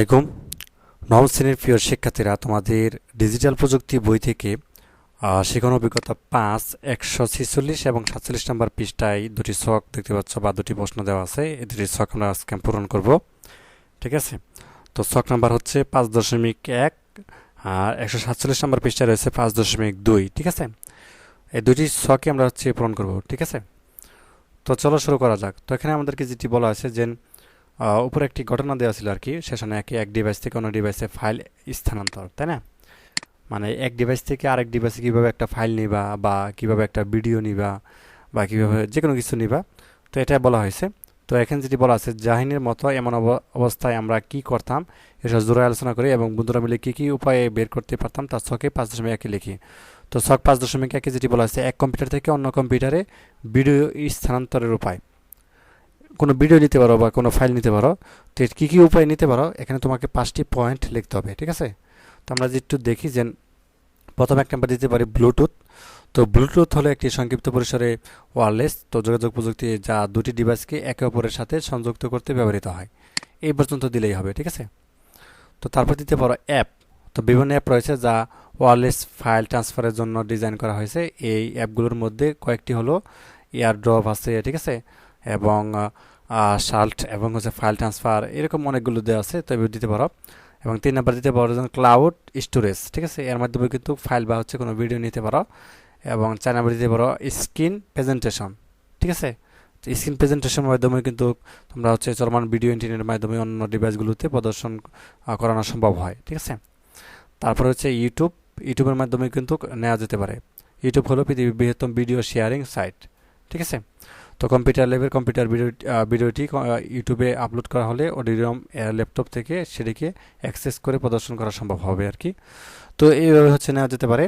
আলাইকুম। নবম শ্রেণির প্রিয় শিক্ষার্থীরা, তোমাদের ডিজিটাল প্রযুক্তি বই থেকে শেখানো অভিজ্ঞতা পাঁচ, একশো ছেচল্লিশ এবং সাতচল্লিশ নম্বর পৃষ্ঠায় দুটি ছক দেখতে পাচ্ছ বা দুটি প্রশ্ন দেওয়া আছে। এই দুটি ছক আমরা আজকে পূরণ করব। ঠিক আছে? তো ছক নাম্বার হচ্ছে পাঁচ দশমিক এক, আর একশো সাতচল্লিশ নম্বর পৃষ্ঠায় রয়েছে পাঁচ দশমিক দুই। ঠিক আছে? এই দুটি ছকে আমরা হচ্ছে পূরণ করব। ঠিক আছে? তো চলো শুরু করা যাক। তো এখানে আমাদেরকে যেটি বলা আছে যে উপরে একটি ঘটনা দেওয়া ছিল আর কি, সেখানে একই এক ডিভাইস থেকে অন্য ডিভাইসে ফাইল স্থানান্তর, তাই না? মানে এক ডিভাইস থেকে আরেক ডিভাইসে কীভাবে একটা ফাইল নিবা বা কীভাবে একটা ভিডিও নিবা বা কীভাবে যে কোনো কিছু নিবা, তো এটা বলা হয়েছে। তো এখানে যেটি বলা আছে, জাহিনের মতো এমন অব- অবস্থায় আমরা কি করতাম? এসব জোরে আলোচনা করি এবং বন্ধুরা মিলে কী কী উপায়ে বের করতে পারতাম তার ছকে পাঁচ দশমিক একে লিখি। তো ছক পাঁচ দশমিক একে যেটি বলা হয়েছে, এক কম্পিউটার থেকে অন্য কম্পিউটারে ভিডিও স্থানান্তরের উপায়। কোনো ভিডিও নিতে পারো বা কোনো ফাইল নিতে পারো, তো কী কী উপায় নিতে পারো, এখানে তোমাকে পাঁচটি পয়েন্ট লিখতে হবে, ঠিক আছে? তো আমরা যে একটু দেখি যে প্রথম এক নাম্বার দিতে পারি ব্লুটুথ তো ব্লুটুথ হলো একটি সংক্ষিপ্ত পরিসরে ওয়ারলেস তো যোগাযোগ প্রযুক্তি যা দুটি ডিভাইসকে একে অপরের সাথে সংযুক্ত করতে ব্যবহৃত হয়। এই পর্যন্ত দিলেই হবে, ঠিক আছে? তো তারপর দিতে পারো অ্যাপ তো বিভিন্ন অ্যাপ রয়েছে যা ওয়ারলেস ফাইল ট্রান্সফারের জন্য ডিজাইন করা হয়েছে। এই অ্যাপগুলোর মধ্যে কয়েকটি হলো এয়ারড্রপ আছে, ঠিক আছে? এবং শাল্ট এবং হচ্ছে ফাইল ট্রান্সফার এরকম অনেকগুলো দেওয়া আছে, তবে দিতে পারো। এবং তিন নাম্বার দিতে পারো যেমন ক্লাউড স্টোরেজ ঠিক আছে? এর মাধ্যমে কিন্তু ফাইল বা হচ্ছে কোনো ভিডিও নিতে পারো। এবং চার নাম্বার দিতে পারো স্ক্রিন প্রেজেন্টেশন ঠিক আছে? স্ক্রিন প্রেজেন্টেশনের মাধ্যমে কিন্তু তোমরা হচ্ছে চলমান ভিডিও ইন্টারনেটের মাধ্যমে অন্য ডিভাইসগুলোতে প্রদর্শন করানো সম্ভব হয়, ঠিক আছে? তারপর হচ্ছে ইউটিউব ইউটিউবের মাধ্যমে কিন্তু নেওয়া যেতে পারে। ইউটিউব হলো পৃথিবীর বৃহত্তম ভিডিও শেয়ারিং সাইট ঠিক আছে? তো কম্পিউটার ল্যাবের কম্পিউটার ভিডিও ভিডিওটি ইউটিউবে আপলোড করা হলে অডিওম ল্যাপটপ থেকে সেটিকে অ্যাক্সেস করে প্রদর্শন করা সম্ভব হবে আর কি। তো এইভাবে হচ্ছে নেওয়া যেতে পারে।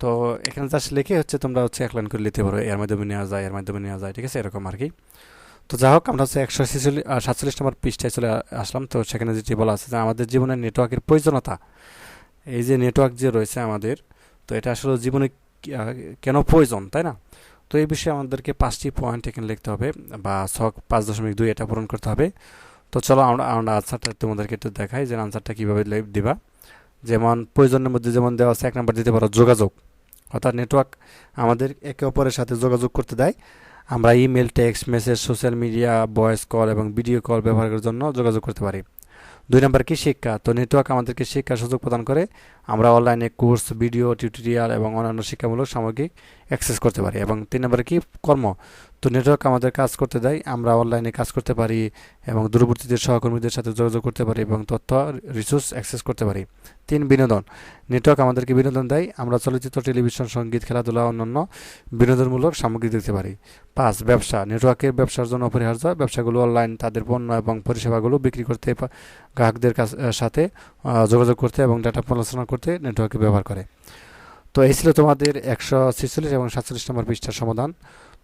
তো এখানে জাস্ট লিখে হচ্ছে তোমরা হচ্ছে এক লাইন করে নিতে পারো, এর মাধ্যমে নেওয়া যায়, এর মাধ্যমে নেওয়া যায়, ঠিক আছে? এরকম আর কি। তো যাই হোক, আমরা হচ্ছে একশো সাতচল্লিশ নম্বর পৃষ্ঠায় চলে আসলাম। তো সেখানে যেটি বলা আছে যে আমাদের জীবনে নেটওয়ার্কের প্রয়োজনীয়তা, এই যে নেটওয়ার্ক যে রয়েছে আমাদের, তো এটা আসলে জীবনে কেন প্রয়োজন, তাই না? তো এই বিষয়ে আমাদেরকে পাঁচটি পয়েন্ট এখানে লিখতে হবে বা ছক পাঁচ দশমিক দুই এটা পূরণ করতে হবে। তো চলো আমরা আমরা আনসারটা তোমাদেরকে একটু দেখাই যে আনসারটা কীভাবে দিবা। যেমন প্রয়োজনের মধ্যে যেমন দেওয়া আছে, এক নাম্বার দিতে পারো যোগাযোগ। অর্থাৎ নেটওয়ার্ক আমাদের একে অপরের সাথে যোগাযোগ করতে দেয়। আমরা email text message social media voice call এবং ভিডিও কল ব্যবহারের জন্য যোগাযোগ করতে পারি। দুই নম্বর কি শিক্ষা? তো নেটওয়ার্ক আমাদেরকে শিক্ষার সুযোগ প্রদান করে। আমরা অনলাইনে কোর্স, ভিডিও, টিউটোরিয়াল এবং অন্যান্য শিক্ষামূলক সামগ্রিক অ্যাক্সেস করতে পারি। এবং তিন নম্বরে কি? কর্ম। তো নেটওয়ার্ক আমাদের কাজ করতে দেয়, আমরা অনলাইনে কাজ করতে পারি এবং দূরবর্তীদের সহকর্মীদের সাথে যোগাযোগ করতে পারি এবং তথ্য রিসোর্স অ্যাক্সেস করতে পারি। তিন বিনোদন নেটওয়ার্ক আমাদেরকে বিনোদন দেয়, আমরা চলচ্চিত্র টেলিভিশন সংগীত, খেলাধুলা, অন্যান্য বিনোদনমূলক সামগ্রী দেখতে পারি। পাঁচ, ব্যবসা নেটওয়ার্কের ব্যবসার জন্য অপরিহার্য, ব্যবসাগুলো অনলাইন তাদের পণ্য এবং পরিষেবাগুলো বিক্রি করতে গ্রাহকদের সাথে যোগাযোগ করতে এবং ডাটা পরিচালনা করতে নেটওয়ার্কে ব্যবহার করে। তো এই ছিল তোমাদের একশো ছেচল্লিশ এবং সাতচল্লিশ নম্বর পৃষ্ঠার সমাধান।